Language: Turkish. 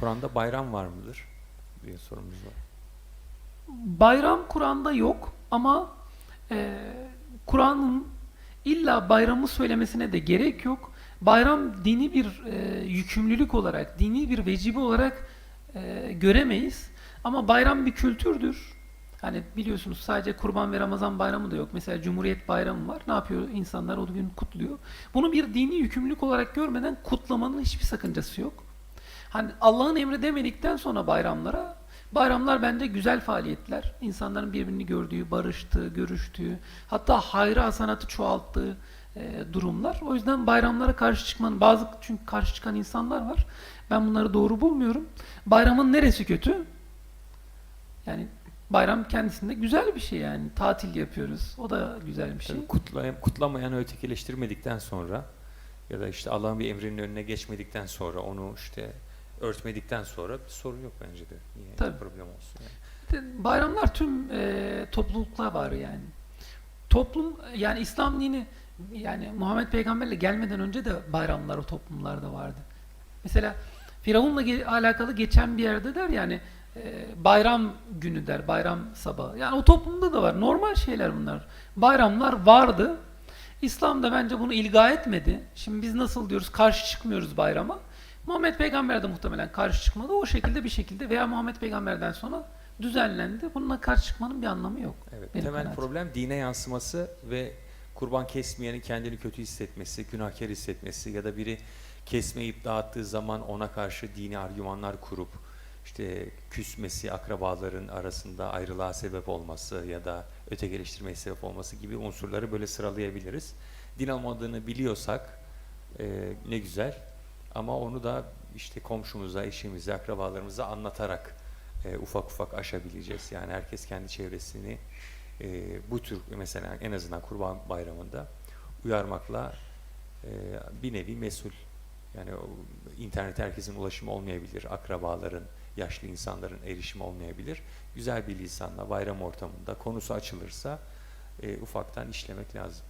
Kur'an'da bayram var mıdır? diye sorumuz var. Bayram Kur'an'da yok ama e, Kur'an'ın illa bayramı söylemesine de gerek yok. Bayram dini bir e, yükümlülük olarak, dini bir vecibe olarak e, göremeyiz. Ama bayram bir kültürdür. Hani biliyorsunuz sadece Kurban ve Ramazan bayramı da yok. Mesela Cumhuriyet Bayramı var. Ne yapıyor? İnsanlar o gün kutluyor. Bunu bir dini yükümlülük olarak görmeden kutlamanın hiçbir sakıncası yok. Hani Allah'ın emri demedikten sonra bayramlara bayramlar bence güzel faaliyetler. İnsanların birbirini gördüğü, barıştığı, görüştüğü, hatta hayra hasanatı çoğalttığı e, durumlar. O yüzden bayramlara karşı çıkmanın bazı çünkü karşı çıkan insanlar var. Ben bunları doğru bulmuyorum. Bayramın neresi kötü? Yani bayram kendisinde güzel bir şey yani. Tatil yapıyoruz. O da güzel bir şey. Tabii kutlayan, kutlamayanı ötekileştirmedikten sonra ya da işte Allah'ın bir emrinin önüne geçmedikten sonra onu işte örtmedikten sonra bir sorun yok bence de. Niye Tabii. problem olsun yani. Bayramlar tüm e, topluluklar var yani. Toplum yani İslam dini yani Muhammed Peygamberle gelmeden önce de bayramlar o toplumlarda vardı. Mesela Firavun'la ge- alakalı geçen bir yerde der yani e, bayram günü der, bayram sabahı. Yani o toplumda da var. Normal şeyler bunlar. Bayramlar vardı. İslam da bence bunu ilga etmedi. Şimdi biz nasıl diyoruz karşı çıkmıyoruz bayrama. Muhammed Peygamber de muhtemelen karşı çıkmadı. O şekilde bir şekilde veya Muhammed Peygamber'den sonra düzenlendi. Bununla karşı çıkmanın bir anlamı yok. Evet, temel kanaatim. problem dine yansıması ve kurban kesmeyenin kendini kötü hissetmesi, günahkar hissetmesi ya da biri kesmeyip dağıttığı zaman ona karşı dini argümanlar kurup işte küsmesi, akrabaların arasında ayrılığa sebep olması ya da ötekileştirmeye sebep olması gibi unsurları böyle sıralayabiliriz. Din olmadığını biliyorsak e, ne güzel ama onu da işte komşumuza, eşimize, akrabalarımıza anlatarak e, ufak ufak aşabileceğiz. Yani herkes kendi çevresini e, bu tür mesela en azından Kurban Bayramı'nda uyarmakla e, bir nevi mesul. Yani internet herkesin ulaşımı olmayabilir, akrabaların, yaşlı insanların erişimi olmayabilir. Güzel bir lisanla bayram ortamında konusu açılırsa e, ufaktan işlemek lazım.